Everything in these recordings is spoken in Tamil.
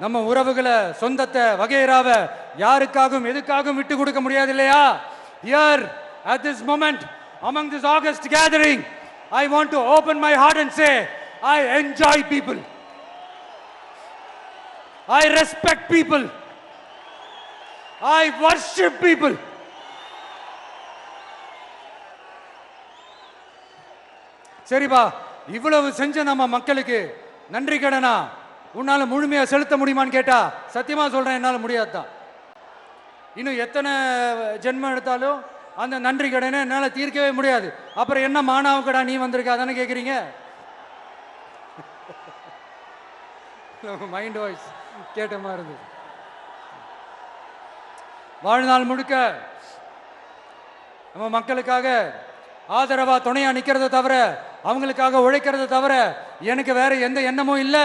நம்ம உறவுகளை சொந்தத்தை வகையராவை யாருக்காகவும் எதுக்காகவும் விட்டு கொடுக்க முடியாது இல்லையா here at this moment among this august gathering I want to open my heart and say I enjoy people I respect people I worship people சரிப்பா இவ்வளவு செஞ்ச நம்ம மக்களுக்கு நன்றி கடனா உன்னால முழுமையா செலுத்த முடியுமான்னு கேட்டா சத்தியமா சொல்றேன் என்னால முடியாதுதான். இன்னும் எத்தனை ஜென்மம் எடுத்தாலும் அந்த நன்றி கடனை என்னால தீர்க்கவே முடியாது. அப்புறம் என்ன மாணவக்கடா நீ வந்திருக்க? அதானே கேக்குறீங்க? மைண்ட் வாய்ஸ் கேட்ட மாதிரி இருந்தது. வாழ்நாள் முழுக்க நம்ம மக்களுக்காக ஆதரவா துணையா நிக்கிறத தவிர அவங்களுக்காக உழைக்கிறத தவிர எனக்கு வேற எந்த எண்ணமும் இல்லை.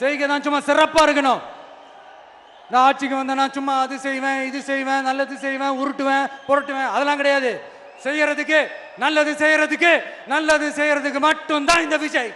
செய்கை தான் சும்மா சிறப்பா இருக்கணும். நான் ஆட்சிக்கு வந்தேன்னா சும்மா அது செய்வேன் இது செய்வேன் நல்லது செய்வேன் உருட்டுவேன் புரட்டுவேன். அதெல்லாம் கிடையாது. செய்யறதுக்கு நல்லது செய்யறதுக்கு நல்லது செய்யறதுக்கு மட்டும்தான் இந்த விஜய்.